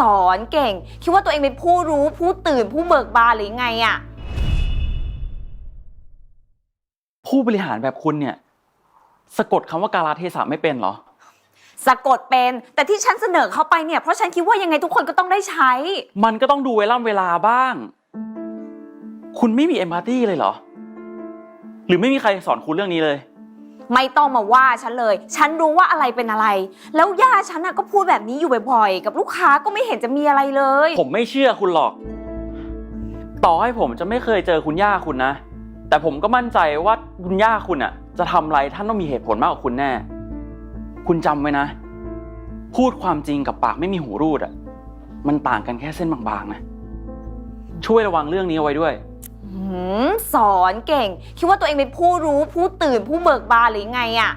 สอนเก่ง คิดว่าตัวเองเป็นผู้รู้ผู้ตื่นผู้เบิกบานหรือไงอะผู้บริหารแบบคุณเนี่ย สะกดคำว่าการาเทศะไม่เป็นเหรอ สะกดเป็นแต่ที่ฉันเสนอเข้าไปเนี่ยเพราะฉันคิดว่ายังไงทุกคนก็ต้องได้ใช้ มันก็ต้องดูเวล่ำเวลาบ้าง คุณไม่มีเอมพัตตีเลยเหรอ หรือไม่มีใครสอนคุณเรื่องนี้เลย ไม่ต้องมาว่าฉันเลย ฉันรู้ว่าอะไรเป็นอะไร แล้วย่าฉันน่ะก็พูดแบบนี้อยู่บ่อยๆ กับลูกค้าก็ไม่เห็นจะมีอะไรเลย ผมไม่เชื่อคุณหรอก ต่อให้ผมจะไม่เคยเจอคุณย่าคุณนะ แต่ผมก็มั่นใจว่าคุณย่าคุณอะ จะทำอะไรท่านต้องมีเหตุผลมากกว่าคุณแน่ คุณจำไว้นะ พูดความจริงกับปากไม่มีหูรูดอะ มันต่างกันแค่เส้นบางๆนะ ช่วยระวังเรื่องนี้เอาไว้ด้วย หืมสอนเก่ง คิดว่าตัวเองเป็นผู้รู้ผู้ตื่นผู้เบิกบานหรือไงอะ